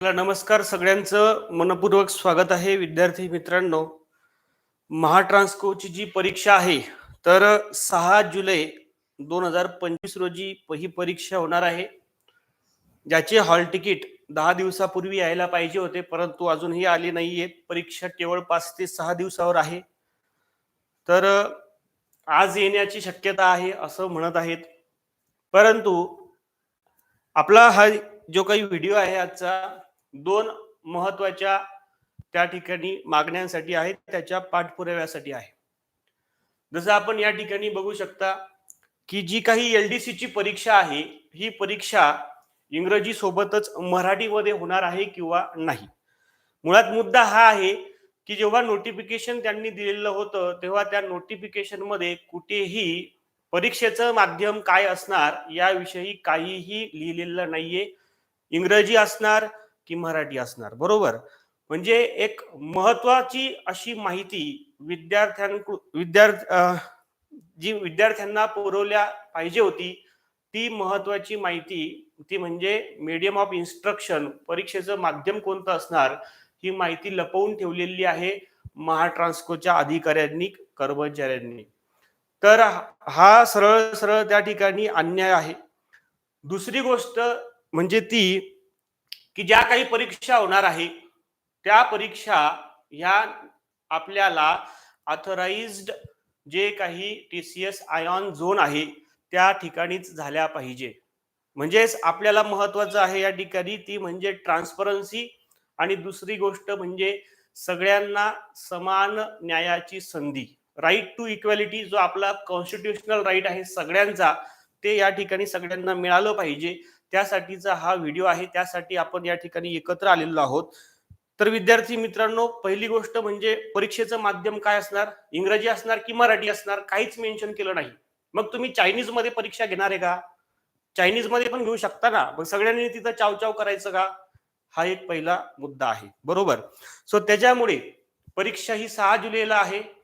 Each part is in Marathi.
आपला नमस्कार सगळ्यांचं. मनपूर्वक स्वागत आहे विद्यार्थी मित्रांनो. महाट्रान्सकोची जी परीक्षा आहे तर सहा जुलै दोन हजार पंचवीस रोजी ही परीक्षा होणार आहे. ज्याचे हॉल तिकीट दहा दिवसापूर्वी यायला पाहिजे होते परंतु अजूनही आले नाहीये. परीक्षा केवळ पाच ते सहा दिवसावर आहे. तर आज येण्याची शक्यता आहे असं म्हणत आहेत. परंतु आपला हा जो काही व्हिडिओ आहे आजचा दोन महत्त्वाच्या त्या ठिकाणी मागण्यांसाठी आहेत त्याच्या पाठपुराव्यासाठी आहे. जसं आपण या ठिकाणी बघू शकता की जी काही एल डी ची परीक्षा आहे ही परीक्षा इंग्रजी सोबतच मराठीमध्ये होणार आहे किंवा नाही. मुळात मुद्दा हा आहे की जेव्हा नोटिफिकेशन त्यांनी दिलेलं होतं तेव्हा त्या नोटिफिकेशनमध्ये कुठेही परीक्षेचं माध्यम काय असणार याविषयी काहीही लिहिलेलं नाहीये. इंग्रजी असणार की मराठी असणार बरोबर? म्हणजे एक महत्वाची अशी माहिती विद्यार्थ्यांकडून विद्यार्थी जी विद्यार्थ्यांना पुरवल्या पाहिजे होती ती महत्वाची माहिती ती म्हणजे मीडियम ऑफ इन्स्ट्रक्शन परीक्षेचं माध्यम कोणतं असणार ही माहिती लपवून ठेवलेली आहे महाट्रान्सकोच्या अधिकाऱ्यांनी कर्मचाऱ्यांनी. तर हा सरळ सरळ त्या ठिकाणी अन्याय आहे. दुसरी गोष्ट म्हणजे ती की ज्या काही परीक्षा होणार आहे त्या परीक्षा ह्या आपल्याला ऑथराइज्ड जे काही T C S iON zone आहे त्या ठिकाणीच झाल्या पाहिजे. म्हणजेच आपल्याला महत्वाचं आहे या ठिकाणी ती म्हणजे ट्रान्सपरन्सी आणि दुसरी गोष्ट म्हणजे सगळ्यांना समान न्यायाची संधी. राईट टू इक्वॅलिटी जो आपला कॉन्स्टिट्युशनल राईट आहे सगळ्यांचा ते या ठिकाणी सगळ्यांना मिळालं पाहिजे. त्यासाठीचा हा व्हिडिओ आहे. त्यासाठी आपण या ठिकाणी एकत्र आलेलो आहोत. तर विद्यार्थी मित्रांनो पहिली गोष्ट म्हणजे परीक्षेचं माध्यम काय असणार? इंग्रजी असणार की मराठी असणार? काहीच मेन्शन केलं नाही. मग तुम्ही चायनीजमध्ये परीक्षा घेणार आहे का? चायनीजमध्ये पण घेऊ शकता ना. मग सगळ्यांनी तिथं चावचाव करायचं का? हा एक पहिला मुद्दा आहे. बरोबर? सो त्याच्यामुळे परीक्षा ही सहा जुलैला आहे.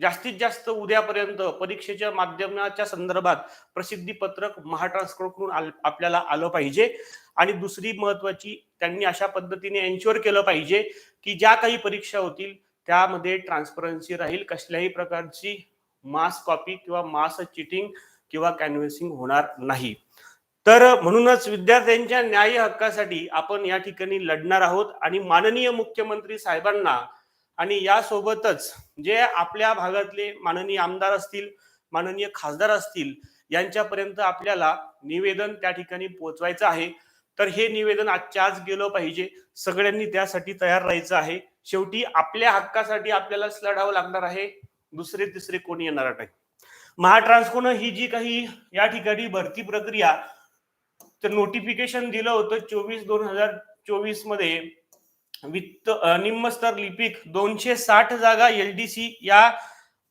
जास्तीत जास्त उद्यापर्यंत परीक्षेच्या माध्यमाच्या संदर्भात प्रसिद्धी पत्रक महाट्रान्सकडून आपल्याला आलं पाहिजे. आणि दुसरी महत्वाची त्यांनी अशा पद्धतीने एन्श्युअर केलं पाहिजे की ज्या काही परीक्षा होतील त्यामध्ये ट्रान्सपरन्सी राहील. कसल्याही प्रकारची मास कॉपी किंवा मास चिटिंग किंवा कॅन्व्हेसिंग होणार नाही. तर म्हणूनच विद्यार्थ्यांच्या न्याय हक्कासाठी आपण या ठिकाणी लढणार आहोत. आणि माननीय मुख्यमंत्री साहेबांना आणि यासोबतच जे आपल्या भागातले माननीय आमदार असतील माननीय खासदार असतील यांच्यापर्यंत आपल्याला निवेदन त्या ठिकाणी पोहोचवायचं आहे. तर हे निवेदन आजच्या आज गेलं पाहिजे. सगळ्यांनी त्यासाठी तयार राहायचं आहे. शेवटी आपल्या हक्कासाठी आपल्यालाच लढावं लागणार आहे. दुसरे तिसरे कोणी येणार नाही. महाट्रान्सकोनं ही जी काही या ठिकाणी भरती प्रक्रिया तर नोटिफिकेशन दिलं होतं चोवीस दोन हजार चोवीसमध्ये. वित्त निम्नस्तर लिपिक दोनशे साठ जागा एलडीसी या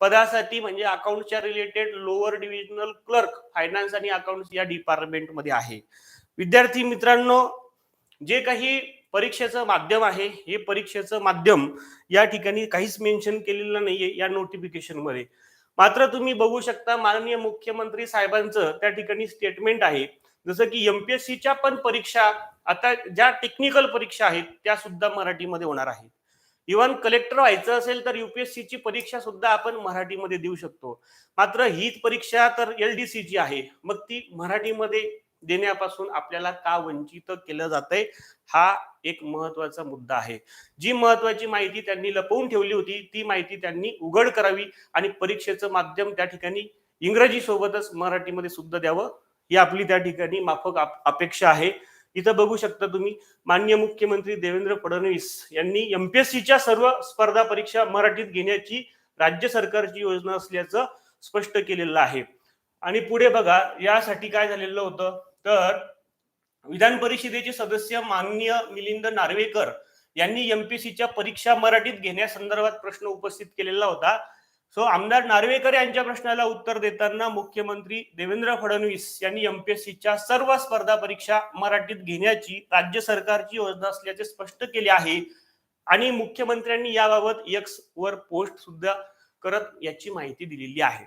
पदासाठी म्हणजे अकाउंटच्या related lower divisional clerk finance आणि अकाउंट या डिपार्टमेंटमध्ये आहे. विद्यार्थी मित्रांनो जे काही परीक्षेचं माध्यम आहे हे परीक्षेचं माध्यम या ठिकाणी काहीच मेन्शन केलेलं नाहीये या नोटिफिकेशनमध्ये मात्र तुम्ही बघू शकता माननीय मुख्यमंत्री साहेबांचं त्या ठिकाणी स्टेटमेंट आहे. जसं की एमपीएससीच्या पण परीक्षा आता ज्या टेक्निकल परीक्षा आहेत त्या सुद्धा मराठीमध्ये होणार आहेत. इव्हन कलेक्टर व्हायचं असेल तर युपीएससीची परीक्षा सुद्धा आपण मराठीमध्ये देऊ शकतो. मात्र हीच परीक्षा तर एल डी सीची आहे. मग ती मराठीमध्ये देण्यापासून आपल्याला का वंचित केलं जातंय हा एक महत्त्वाचा मुद्दा आहे. जी महत्वाची माहिती त्यांनी लपवून ठेवली होती ती माहिती त्यांनी उघड करावी आणि परीक्षेचं माध्यम त्या ठिकाणी इंग्रजी सोबतच मराठीमध्ये सुद्धा द्यावं. ही आपली त्या ठिकाणी माफक अपेक्षा आहे. इथं बघू शकता तुम्ही मान्य मुख्यमंत्री देवेंद्र फडणवीस यांनी एमपीएससीच्या सर्व स्पर्धा परीक्षा मराठीत घेण्याची राज्य सरकारची योजना असल्याचं स्पष्ट केलेलं आहे. आणि पुढे बघा यासाठी काय झालेलं होतं? तर विधान परिषदेचे सदस्य माननीय मिलिंद नार्वेकर यांनी एमपीसीच्या परीक्षा मराठीत घेण्यासंदर्भात प्रश्न उपस्थित केलेला होता. सो आमदार नार्वेकर यांच्या प्रश्नाला उत्तर देताना मुख्यमंत्री देवेंद्र फडणवीस यांनी एमपीएससीच्या सर्व स्पर्धा परीक्षा मराठीत घेण्याची राज्य सरकारची योजना असल्याचे स्पष्ट केले आहे. आणि मुख्यमंत्र्यांनी याबाबत एक्स वर पोस्ट सुद्धा करत याची माहिती दिलेली आहे.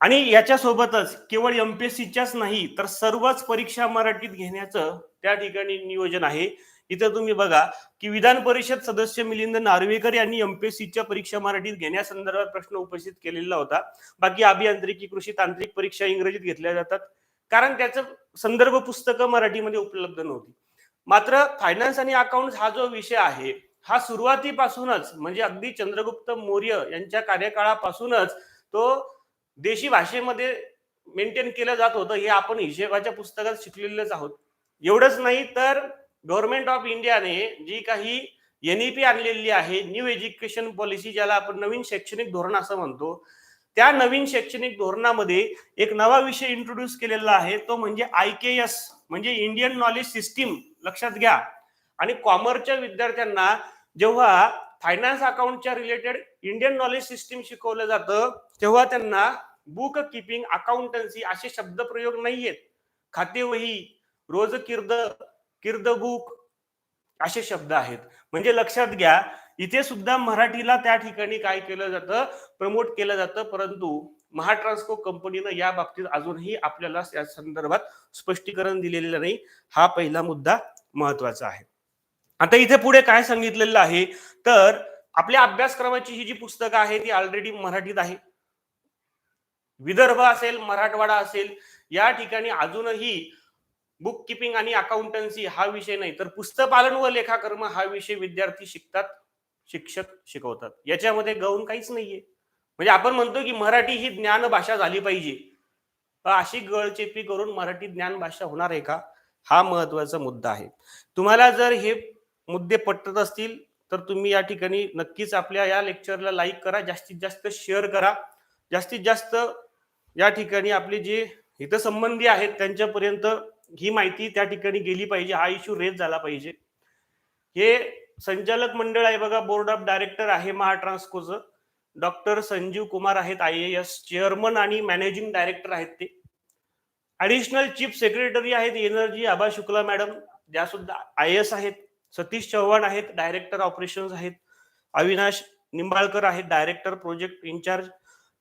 आणि याच्यासोबतच केवळ एमपीएससीच्याच नाही तर सर्वच परीक्षा मराठीत घेण्याचं त्या ठिकाणी नियोजन आहे. इथं तुम्ही बघा की विधान परिषद सदस्य मिलिंद नार्वेकर यांनी एमपीएससीच्या परीक्षा मराठीत घेण्यासंदर्भात प्रश्न उपस्थित केलेला होता. बाकी अभियांत्रिकी कृषी तांत्रिक परीक्षा इंग्रजीत घेतल्या जातात. कारण त्याचं संदर्भ पुस्तकं मराठीमध्ये उपलब्ध नव्हती. मात्र फायनान्स आणि अकाउंट हा जो विषय आहे हा सुरुवातीपासूनच म्हणजे अगदी चंद्रगुप्त मौर्य यांच्या कार्यकाळापासूनच तो देशी भाषेमध्ये मेंटेन केलं जात होतं. हे आपण हिशेबाच्या पुस्तकात शिकलेलंच आहोत. एवढंच नाही तर गव्हर्नमेंट ऑफ इंडियाने जी काही एनईपी आणलेली आहे न्यू एज्युकेशन पॉलिसी ज्याला आपण नवीन शैक्षणिक धोरण असं म्हणतो त्या नवीन शैक्षणिक धोरणामध्ये एक नवा विषय इंट्रोड्यूस केलेला आहे तो म्हणजे आय के एस म्हणजे इंडियन नॉलेज सिस्टीम लक्षात घ्या. आणि कॉमर्सच्या विद्यार्थ्यांना जेव्हा फायनान्स अकाउंटच्या रिलेटेड इंडियन नॉलेज सिस्टीम शिकवलं जातं तेव्हा त्यांना बुक किपिंग अकाउंटन्सी असे शब्दप्रयोग नाहीयेत. खाते वही रोज किर्द किर्दगुक असे शब्द आहेत. म्हणजे लक्षात घ्या इथे सुद्धा मराठीला त्या ठिकाणी काय केलं जातं? प्रमोट केलं जातं. परंतु महाट्रान्सको कंपनीनं या बाबतीत अजूनही आपल्याला या संदर्भात स्पष्टीकरण दिलेलं नाही. हा पहिला मुद्दा महत्त्वाचा आहे. आता इथे पुढे काय सांगितलेलं आहे? तर आपल्या अभ्यासक्रमाची ही जी पुस्तकं आहे ती ऑलरेडी मराठीत आहे. विदर्भ असेल मराठवाडा असेल या ठिकाणी अजूनही बुक किपिंग आणि अकाउंटन्सी हा विषय नाही तर पुस्तपालन व लेखाकर्म हा विषय विद्यार्थी शिकतात शिक्षक शिकवतात. याच्यामध्ये गौण काहीच नाहीये. म्हणजे आपण म्हणतो की मराठी ही ज्ञान भाषा झाली पाहिजे. अशी गळचेपी करून मराठी ज्ञान भाषा होणार आहे का? हा महत्त्वाचा मुद्दा आहे. तुम्हाला जर हे मुद्दे पटत असतील तर तुम्ही या ठिकाणी नक्कीच आपल्या या लेक्चरला लाईक करा जास्तीत जास्त शेअर करा. जास्तीत जास्त या ठिकाणी आपले जे हितसंबंधी आहेत त्यांच्यापर्यंत ही माहिती त्या ठिकाणी गेली पाहिजे हा इश्यू रेज झाला पाहिजे. हे संचालक मंडळ आहे बघा बोर्ड ऑफ डायरेक्टर आहे महाट्रान्सकोचं. डॉक्टर संजीव कुमार आहेत आय ए एस चेअरमन आणि मॅनेजिंग डायरेक्टर आहेत ते. ऍडिशनल चीफ सेक्रेटरी आहेत एनर्जी आभा शुक्ला मॅडम ज्या सुद्धा आय एस आहेत. सतीश चव्हाण आहेत डायरेक्टर ऑपरेशन्स आहेत. अविनाश निंबाळकर आहेत director project incharge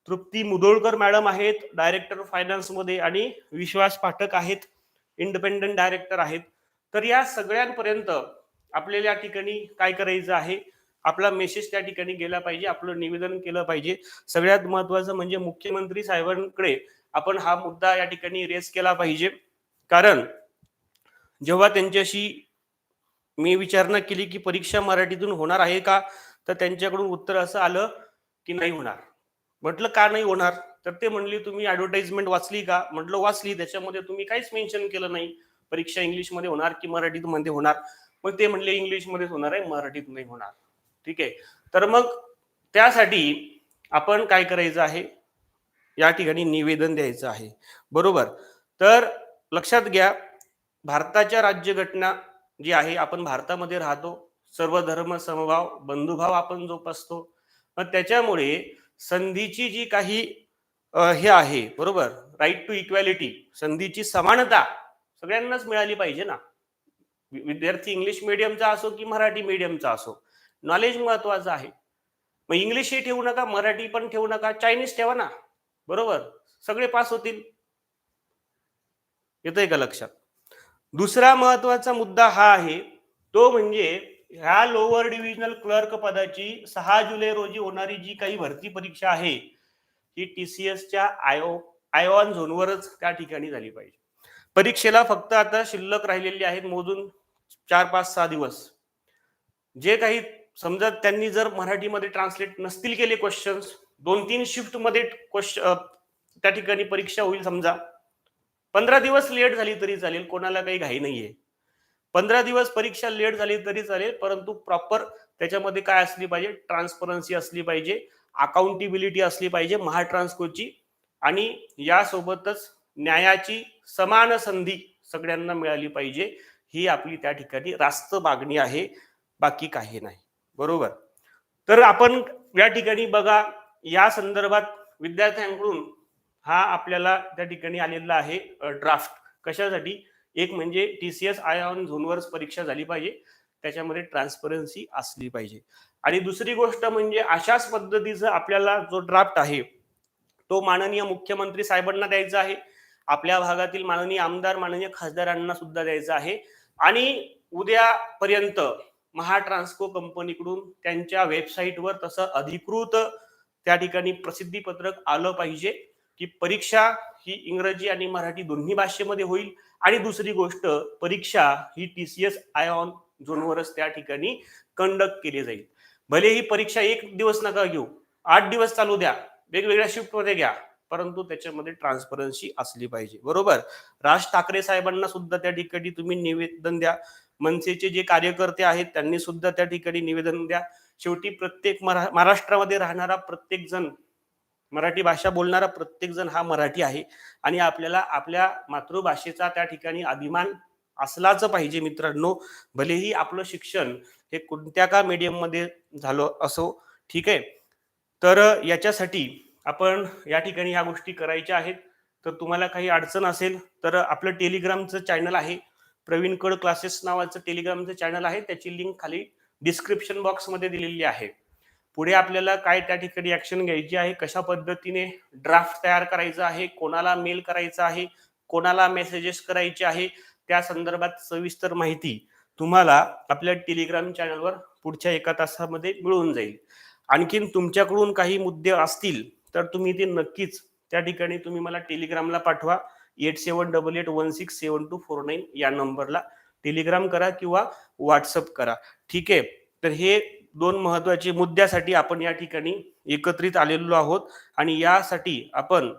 Trupti Mudolkar madam आहेत डायरेक्टर फायनान्समध्ये आणि विश्वास पाठक आहेत. इंडिपेंडंट डायरेक्टर आहेत. तर या सगळ्यांपर्यंत आपल्याला या ठिकाणी काय करायचं आहे? आपला मेसेज त्या ठिकाणी गेला पाहिजे आपलं निवेदन केलं पाहिजे. सगळ्यात महत्वाचं म्हणजे मुख्यमंत्री साहेबांकडे आपण हा मुद्दा या ठिकाणी रेस केला पाहिजे. कारण जेव्हा त्यांच्याशी मी विचारणा केली की परीक्षा मराठीतून होणार आहे का? तर त्यांच्याकडून उत्तर असं आलं की नाही होणार. म्हटलं का नाही होणार? तर ते म्हणले तुम्ही ऍडव्हर्टाइजमेंट वाचली का? म्हटलं वाचली. त्याच्यामध्ये तुम्ही काहीच मेन्शन केलं नाही. परीक्षा इंग्लिशमध्ये होणार की मराठीत मध्ये होणार? मग ते म्हणले इंग्लिशमध्येच होणार आहे मराठीत नाही होणार. ठीक आहे. तर मग त्यासाठी आपण काय करायचं आहे? या ठिकाणी निवेदन द्यायचं आहे. बरोबर? तर लक्षात घ्या भारताच्या राज्यघटना जी आहे आपण भारतामध्ये राहतो. सर्व धर्म समभाव बंधुभाव आपण जोपासतो. मग त्याच्यामुळे संधीची जी काही हे आहे बरोबर? राईट टू इक्वॅलिटी संधीची समानता सगळ्यांनाच मिळाली पाहिजे ना? विद्यार्थी इंग्लिश मिडियमचा असो की मराठी मिडियमचा असो नॉलेज महत्वाचं आहे. मग इंग्लिशही ठेवू नका मराठी पण ठेवू नका चायनीज ठेवा ना बरोबर? सगळे पास होतील. येतंय का लक्षात? दुसरा महत्त्वाचा मुद्दा हा आहे तो म्हणजे ह्या लोअर डिव्हिजनल क्लर्क पदाची सहा जुलै रोजी होणारी जी काही भरती परीक्षा आहे ही टी सी एसच्या आयो आयॉन झोनवरच त्या ठिकाणी झाली पाहिजे. परीक्षेला फक्त आता शिल्लक राहिलेली आहेत मोजून चार पाच सहा दिवस. जे काही समजा त्यांनी जर मराठीमध्ये ट्रान्सलेट नसतील केले क्वेश्चन्स दोन तीन शिफ्टमध्ये क्वेश्चन त्या ठिकाणी परीक्षा होईल समजा. पंधरा दिवस लेट झाली तरी चालेल कोणाला काही घाई नाहीये. पंधरा दिवस परीक्षा लेट झाली तरी चालेल परंतु प्रॉपर त्याच्यामध्ये काय असली पाहिजे? ट्रान्सपरन्सी असली पाहिजे. अकाउंटेबिलिटी असली पाहिजे महाट्रान्सकोची आणि यासोबतच न्यायाची समान संधी सगळ्यांना मिळाली पाहिजे ही आपली त्या ठिकाणी रास्त मागणी आहे बाकी काही नाही. बरोबर? तर आपण या ठिकाणी बघा या संदर्भात विद्यार्थ्यांकडून हा आपल्याला त्या ठिकाणी आलेला आहे ड्राफ्ट कशासाठी? एक म्हणजे T C S iON झोनवर परीक्षा झाली पाहिजे त्याच्यामध्ये ट्रान्सपरन्सी असली पाहिजे. आणि दुसरी गोष्ट म्हणजे अशाच पद्धतीचा आपल्याला जो ड्राफ्ट आहे तो माननीय मुख्यमंत्री साहेबांना द्यायचा आहे. आपल्या भागातील माननीय आमदार माननीय खासदारांना सुद्धा द्यायचा आहे. आणि उद्यापर्यंत महाट्रान्सको कंपनीकडून त्यांच्या वेबसाईटवर तसं अधिकृत त्या ठिकाणी प्रसिद्धी पत्रक आलं पाहिजे की परीक्षा ही इंग्रजी आणि मराठी दोन्ही भाषेमध्ये होईल. आणि दुसरी गोष्ट परीक्षा ही टी सी एस आयॉन झोनवरच त्या ठिकाणी कंडक्ट केली जाईल. भले ही परीक्षा एक दिवस नका घेऊ आठ दिवस चालू द्या वेगवेगळ्या शिफ्टमध्ये घ्या परंतु त्याच्यामध्ये ट्रान्सपरन्सी असली पाहिजे. बरोबर? राज ठाकरे साहेबांना सुद्धा त्या ठिकाणी तुम्ही निवेदन द्या. मनसेचे जे कार्यकर्ते आहेत त्यांनी सुद्धा त्या ठिकाणी निवेदन द्या. शेवटी प्रत्येक मरा महाराष्ट्रामध्ये राहणारा प्रत्येक जण मराठी भाषा बोलणारा प्रत्येक जण हा मराठी आहे. आणि आपल्याला आपल्या मातृभाषेचा त्या ठिकाणी अभिमान असलाच पाहिजे मित्रांनो. भलेही आपलं शिक्षण हे कोणत्या का मीडियममध्ये झालं असो ठीक आहे? तर याच्यासाठी आपण या ठिकाणी ह्या गोष्टी करायच्या आहेत. तर तुम्हाला काही अडचण असेल तर आपलं टेलिग्रामचं चॅनल आहे. प्रवीण कड क्लासेस नावाचं टेलिग्रामचं चॅनल आहे. त्याची लिंक खाली डिस्क्रिप्शन बॉक्समध्ये दिलेली आहे. पुढे आपल्याला काय त्या ठिकाणी ॲक्शन घ्यायची आहे कशा पद्धतीने ड्राफ्ट तयार करायचा आहे कोणाला मेल करायचा आहे कोणाला मेसेजेस करायचे आहे त्या संदर्भात सविस्तर माहिती तुम्हाला आपल्या टेलिग्राम चॅनलवर पुढच्या एका तासामध्ये मिळून जाईल. आणखीन तुमच्याकडून काही मुद्दे असतील तर तुम्ही ते नक्कीच त्या ठिकाणी तुम्ही मला टेलिग्रामला पाठवा. Eight seven double eight one six seven two four nine या नंबरला टेलिग्राम करा किंवा व्हॉट्सअप करा. ठीक आहे? तर हे दोन महत्त्वाचे मुद्द्यासाठी आपण या ठिकाणी एकत्रित आलेलो आहोत आणि यासाठी आपण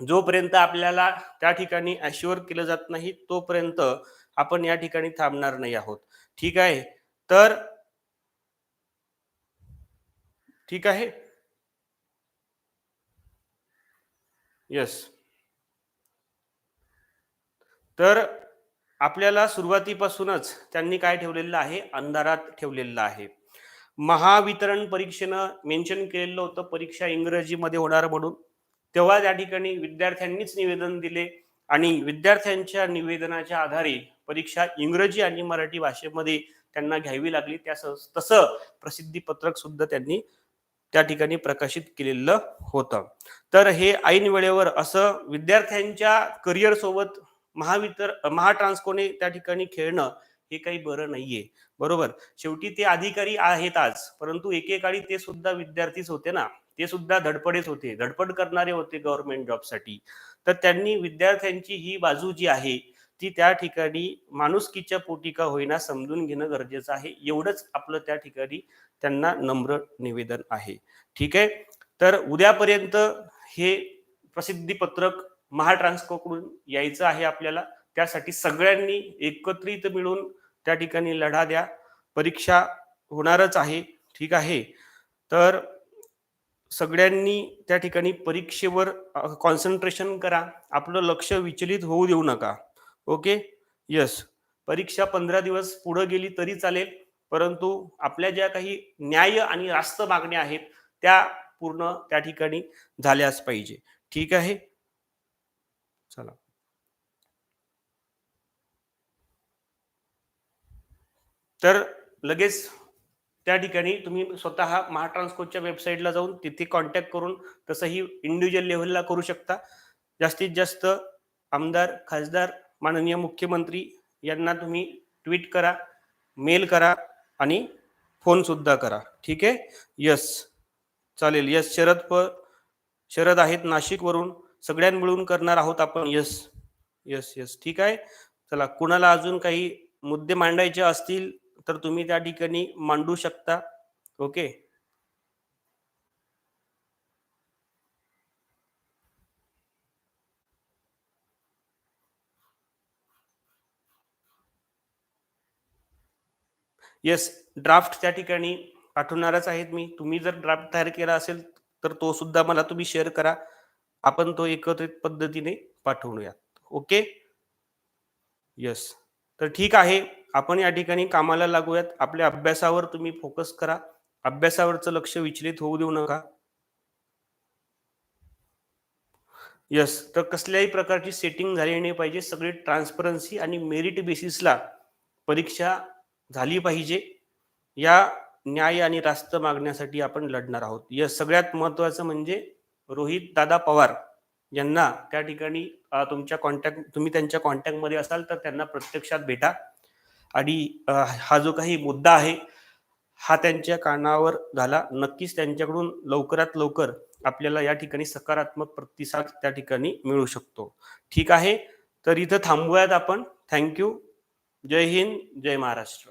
जोपर्यंत आपल्याला त्या ठिकाणी अश्युअर केलं जात नाही तोपर्यंत आपण या ठिकाणी थांबणार नाही आहोत. ठीक आहे? तर ठीक आहे? यस तर आपल्याला सुरुवातीपासूनच त्यांनी काय ठेवलेलं आहे? अंधारात ठेवलेलं आहे. महावितरण परीक्षेनं मेन्शन केलेलं होतं परीक्षा इंग्रजीमध्ये होणार म्हणून. तेव्हा त्या ठिकाणी विद्यार्थ्यांनीच निवेदन दिले आणि विद्यार्थ्यांच्या निवेदनाच्या आधारे परीक्षा इंग्रजी आणि मराठी भाषेमध्ये त्यांना घ्यावी लागली. त्यास तसं प्रसिद्धीपत्रक सुद्धा त्यांनी त्या ठिकाणी प्रकाशित केलेलं होतं. तर हे ऐन वेळेवर असं विद्यार्थ्यांच्या करिअर सोबत महावितर महाट्रान्सकोने त्या ठिकाणी खेळणं हे काही बरं नाहीये. बरोबर? शेवटी ते अधिकारी आहेत आज परंतु एकेकाळी ते सुद्धा विद्यार्थीच होते ना. ते सुद्धा धडपडेच होते. धडपड करणारे होते गव्हर्नमेंट जॉबसाठी तर त्यांनी विद्यार्थ्यांची ही बाजू जी आहे ती त्या ठिकाणी माणुसकीच्या पोटी का होईना समजून घेणं गरजेचं आहे. एवढंच आपलं त्या ठिकाणी त्यांना नम्र निवेदन आहे. ठीक आहे? तर उद्यापर्यंत हे प्रसिद्धीपत्रक महाट्रान्सकोकडून यायचं आहे आपल्याला. त्यासाठी सगळ्यांनी एकत्रित मिळून त्या ठिकाणी लढा द्या. परीक्षा होणारच आहे. ठीक आहे? तर सगळ्यांनी त्या ठिकाणी परीक्षेवर कॉन्सन्ट्रेशन करा. आपलं लक्ष विचलित होऊ देऊ नका. ओके यस परीक्षा पंधरा दिवस पुढे गेली तरी चालेल परंतु आपल्या ज्या काही न्याय आणि रास्त मागण्या आहेत त्या पूर्ण त्या ठिकाणी झाल्याच पाहिजे. ठीक आहे? चला. तर लगेच त्या ठिकाणी तुम्ही स्वतः महाट्रान्सकोच्या वेबसाईटला जाऊन तिथे कॉन्टॅक्ट करून तसंही इंडिव्हिज्युअल लेव्हलला करू शकता. जास्तीत जास्त आमदार खासदार माननीय मुख्यमंत्री यांना तुम्ही ट्विट करा मेल करा आणि फोन सुद्धा करा. ठीक आहे? यस चालेल. यस शरद प शरद आहेत नाशिकवरून. सगळ्यां मिळून करणार आहोत आपण. यस यस यस ठीक आहे? चला कुणाला अजून काही मुद्दे मांडायचे असतील तर तुम्ही त्या ठिकाणी मांडू शकता. ओके येस ड्राफ्ट त्या ठिकाणी पाठवणारच आहेत मी. तुम्ही जर ड्राफ्ट तयार केला असेल तर तो सुद्धा मला तुम्ही शेअर करा. आपण तो एकत्रित पद्धतीने पाठवूयात ओके यस तर ठीक आहे. आपण या ठिकाणी कामाला लागूयात. आपल्या अभ्यासावर तुम्ही फोकस करा. अभ्यासावरचं लक्ष विचलित होऊ देऊ नका. यस तर कसल्याही प्रकारची सेटिंग झाली नाही पाहिजे. सगळी ट्रान्सपरन्सी आणि मेरिट बेसिसला परीक्षा झाली पाहिजे. या न्याय आणि रास्त मागण्यासाठी आपण लढणार आहोत. या सगळ्यात महत्वाचं म्हणजे रोहित दादा पवार यांना त्या ठिकाणी तुमच्या कॉन्टॅक्ट तुम्ही त्यांच्या कॉन्टॅक्टमध्ये असाल तर त्यांना प्रत्यक्षात भेटा. आणि हा जो काही मुद्दा आहे हा त्यांच्या कानावर घाला. नक्कीच त्यांच्याकडून लवकरात लवकर आपल्याला या ठिकाणी सकारात्मक प्रतिसाद त्या ठिकाणी मिळू शकतो. ठीक आहे? तर इथं थांबूयात आपण. थँक्यू जय हिंद जय महाराष्ट्र.